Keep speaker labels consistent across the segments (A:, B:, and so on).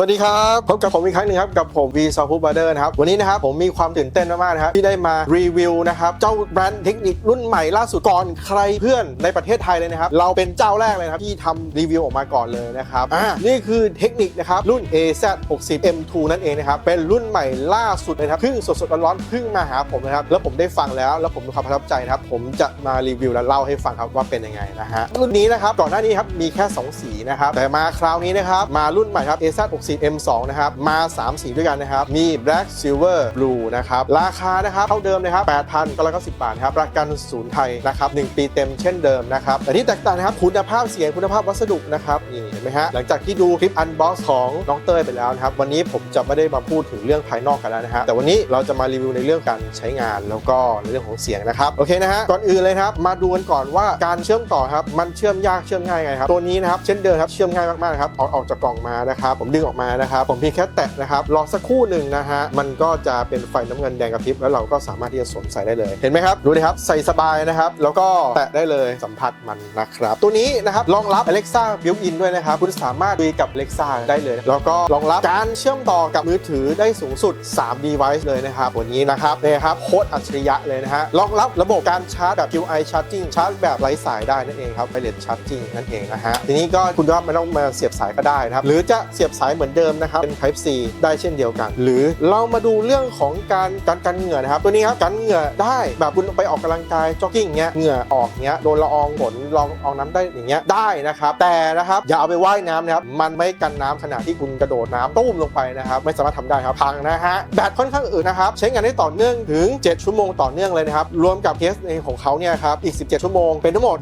A: สวัสดีครับพบกับผมอีกครั้งหนึ่งครับกับผมวีซอฟูบาร์เดอร์นะครับวันนี้นะครับผมมีความตื่นเต้นมากๆนะครับที่ได้มารีวิวนะครับเจ้าแบรนด์เทคนิครุ่นใหม่ล่าสุดก่อนใครเพื่อนในประเทศไทยเลยนะครับเราเป็นเจ้าแรกเลยนะครับที่ทำรีวิวออกมาก่อนเลยนะครับอ่านี่คือเทคนิคนะครับรุ่น AZ60 M2 นั่นเองนะครับเป็นรุ่นใหม่ล่าสุดเลยนะครับเพิ่งสดๆร้อนๆเพิ่งมาหาผมนะครับแล้วผมได้ฟังแล้วแล้วผมมีความประทับใจนะครับผมจะมารีวิวและเล่าให้ฟังครับว่าเป็นยังไงนะฮะรุ่นนี้นะครับก่อนหน้านี้ครับมีแค่ 2 สีนะครับแต่มาคราวนี้นะครับมารุ่นใหม่ครับ AZ60 M2 นะครับมา 3 สีด้วยกันนะครับ มี Black Silver Blue นะครับ ราคานะครับเท่าเดิมนะครับ8,990 บาทครับประกันศูนย์ไทยนะครับ1ปีเต็มเช่นเดิมนะครับแต่ที่แตกต่างนะครับคุณภาพเสียงคุณภาพวัสดุนะครับนี่เห็นไหมฮะหลังจากที่ดูคลิปอันบ็อกซ์ของน้องเต้ยไปแล้วนะครับวันนี้ผมจะไม่ได้มาพูดถึงเรื่องภายนอกกันแล้วนะฮะแต่วันนี้เราจะมารีวิวในเรื่องการใช้งานแล้วก็ในเรื่องของเสียงนะครับโอเคนะฮะก่อนอื่นเลยครับมาดูกันก่อนว่าการเชื่อมต่อครับมันเชื่อมยากเชื่อมง่ายไงครับตัวนี้นะครับเช่นเดิมครับเชื่อมง่ายมากๆครับเอาออกจากกล่องมานะครับผมดึงออกมานะครับ ผมเพียงแค่แตะนะครับรอสักครู่หนึ่งนะฮะมันก็จะเป็นไฟน้ำเงินแดงกระพริบแล้วเราก็สามารถที่จะสวมใส่ได้เลยเห็นไหมครับดูดิครับใส่สบายนะครับ แล้วก็แตะได้เลยสัมผัสมันนะครับ ตัวนี้นะครับรองรับ Alexa built-in ด้วยนะครับ คุณสามารถคุยกับ Alexa ได้เลย แล้วก็รองรับการเชื่อมต่อกับมือถือได้สูงสุด 3 device เลยนะครับวันนี้นะครับนี่ครับโคตรอัจฉริยะเลยนะฮะรองรับระบบการชาร์จแบบ QI charging ชาร์จแบบไร้สายได้นั่นเองครับ wireless charging นั่นเองนะฮะทีนี้ก็คุณก็ไม่ต้องมาเสียบสายก็ได้นะครับหรือจะเสียบสายเหมือนเดิมนะครับเป็น Type C ได้เช่นเดียวกัน หรือเรามาดูเรื่องของการการกันเหงื่อนะครับตัวนี้ครับกันเหงื่อได้แบบคุณไปออกกำลังกายจ็อกกิ้งเงี้ยเหงื่อออกเงี้ยโดนละอองฝนลองอองน้ำได้อย่างเงี้ยได้นะครับ แต่นะครับอย่าเอาไปว่ายน้ำนะครับมันไม่กันน้ำขณะที่คุณกระโดดน้ำตุ้มลงไปนะครับไม่สามารถทำได้ครับพังนะฮะแบตค่อนข้างอืดนะครับใช้งานได้ต่อเนื่องถึง 7 ชั่วโมงต่อเนื่องเลยนะครับรวมกับเคสในของเขาเนี่ยครับอีก 17 ชั่วโมงเป็นทั้งหมด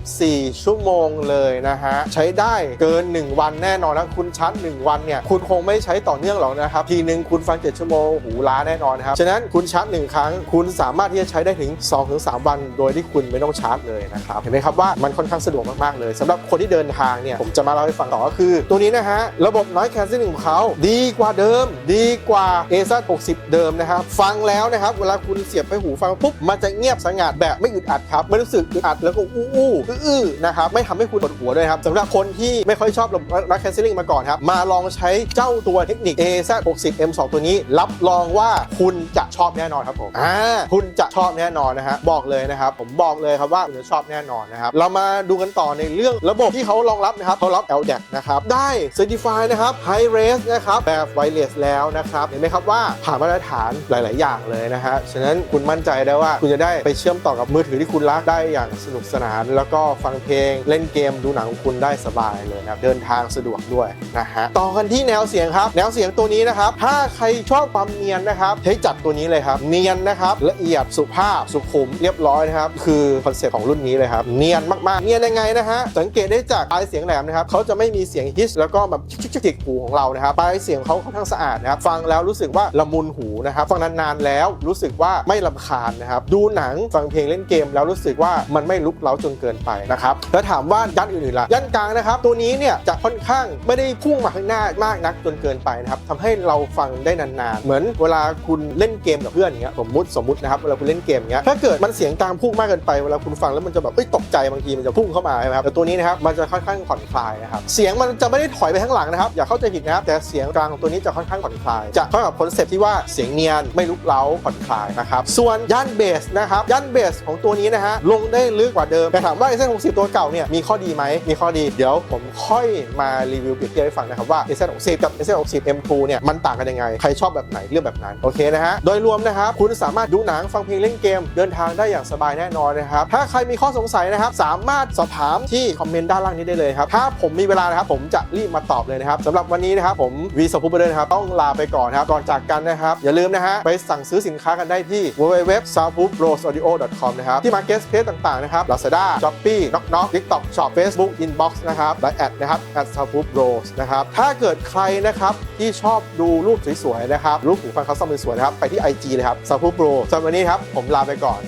A: 24 ชั่วโมงเลยนะฮะใช้ได้เกิน 1 วันแน่นอนนะคุณชาร์จ1วันเนี่ยคุณคงไม่ใช้ต่อเนื่องหรอกนะครับ ทีหนึ่งคุณฟัง 7 ชั่วโมงหูล้าแน่นอนนะครับ ฉะนั้นคุณชาร์จหนึ่งครั้ง คุณสามารถที่จะใช้ได้ถึง 2-3 วัน โดยที่คุณไม่ต้องชาร์จเลยนะครับ เห็นไหมครับว่ามันค่อนข้างสะดวกมาก ๆ เลยสำหรับคนที่เดินทางเนี่ยผมจะมาเล่าให้ฟังต่อก็คือ ตัวนี้นะฮะระบบ noise cancelling ของเขาดีกว่าเดิม ดีกว่า a z 60 เดิมนะครับฟังแล้วนะครับเวลาคุณเสียบไปหูฟังปุ๊บมันจะเงียบสงัดแบบไม่อึดอัดครับไม่รู้สึกอึดอัดแล้วก็อู้อู้อื้อนะครับไม่ทำให้คุณปวดหัวด้วยครับสำหรับคนที่ไม่ค่อยชอบระบบ noise cancelling มาก่อนครับมาลองใช้เจ้าตัวเทคนิค AZ 60 M2 ตัวนี้ รับรองว่าคุณจะชอบแน่นอนครับผมอ่าคุณจะชอบแน่นอนนะฮะบอกเลยนะครับผมบอกเลยครับว่าคุณจะชอบแน่นอนนะครับเรามาดูกันต่อในเรื่องระบบที่เขารองรับนะครับเขารับ LDAC นะครับได้ Certify นะครับ High Res นะครับแบบ Wireless แล้วนะครับเห็นไหมครับว่าผ่านมาตรฐานหลาย ๆ อย่างเลยนะฮะฉะนั้นคุณมั่นใจได้ว่าคุณจะได้ไปเชื่อมต่อกับมือถือที่คุณรักได้อย่างสนุกสนาน แล้วก็ฟังเพลงเล่นเกมดูหนังของคุณได้สบายเลยนะครับเดินทางสะดวกด้วยนะฮะต่อกันที่แนวเสียงครับ แนวเสียงตัวนี้นะครับ ถ้าใครชอบความเนียนนะครับใช้จัดตัวนี้เลยครับ เนียนนะครับละเอียดสุภาพสุขุมเรียบร้อยนะครับ คือคอนเซ็ปต์ของรุ่นนี้เลยครับ เนียนมากๆ เนียนยังไงนะฮะ สังเกตได้จากปลายเสียงแหลมนะครับเขาจะไม่มีเสียงฮิสแล้วก็แบบชิกๆจิกหูของเรานะครับปลายเสียงเขาค่อนข้างสะอาดนะครับ ฟังแล้วรู้สึกว่าละมุนหูนะครับฟังนานๆแล้วรู้สึกว่าไม่ลำคาญนะครับดูหนังฟังเพลงเล่นเกม แล้วรู้สึกว่ามันไม่ลุกเล้าจนเกินไปนะครับแล้วถามว่ายันอื่นๆล่ะยันกลางนะครับตัวนี้เนี่ยจะค่อนข้างไม่ได้พุ่งมาข้างหน้ามากนักจนเกินไปนะครับทำให้เราฟังได้นานๆ เหมือนเวลาคุณเล่นเกมกับเพื่อนอย่างเงี้ยสมมติสมมตินะครับเวลาคุณเล่นเกมอย่างเงี้ยถ้าเกิดมันเสียงกลางพุ่งมากเกินไปเวลาคุณฟังแล้วมันจะแบบเอ้ยตกใจบางทีมันจะพุ่งเข้ามาใช่ไหมครับแต่ตัวนี้นะครับมันจะค่อนข้างผ่อนคลายนะครับเสียงมันจะไม่ได้ถอยไปข้างหลังนะครับอย่าเข้าใจผิดนะครับแต่เสียงกลางของตัวนี้จะค่อนข้างผ่อนคลายจะเข้ากับคอนเซ็ปต์ที่ว่าเสียงเนียนไม่ลุกเล้าผ่อนคลายนะครับส่วนย่านเบสนะครับย่านเบสของตัวนี้นะฮะลงได้ลึกกว่าเดิมแต่ถามว่าไอ้เส้น60 ตัวเก่าเนี่ยมีข้อดีไหมมีข้อดีเดี๋ยวผมค่อยมารีวิวเปรียบเทียบให้ฟังนะครับว่า s อ60 กับ s อ60 M2 เนี่ยมันต่างกันยังไง ใครชอบแบบไหนเลือกแบบนั้น โอเคนะฮะ โดยรวมนะครับ คุณสามารถดูหนังฟังเพลงเล่นเกม เดินทางได้อย่างสบายแน่นอนนะครับ ถ้าใครมีข้อสงสัยนะครับ สามารถสอบถามที่คอมเมนต์ด้านล่างนี้ได้เลยครับ ถ้าผมมีเวลานะครับ ผมจะรีบมาตอบเลยนะครับสำหรับวันนี้นะครับผมวีสปูเปอร์นะครับต้องลาไปก่อนครับก่อนจากกันนะครับอย่าลืมนะฮะไปสั่งซื้อสินค้ากันได้ที่ www s o u t h p o o p r o s a u d i o com นะครับที่ Marketplace ต่างๆนะครับ Lazada Shopee Knock Knock TikTok Shop Facebook Inbox นะครับและแอดนะครับ s o u t h p o o p r o s นะครับถ้าเกิดใครนะครับที่ชอบดูรูปสวยๆนะครับรูปหูฟังคัสตอมสวยๆนะครับไปที่ IG เลยครับซาฟูโปรสำหรับวันนี้ครับผมลาไปก่อน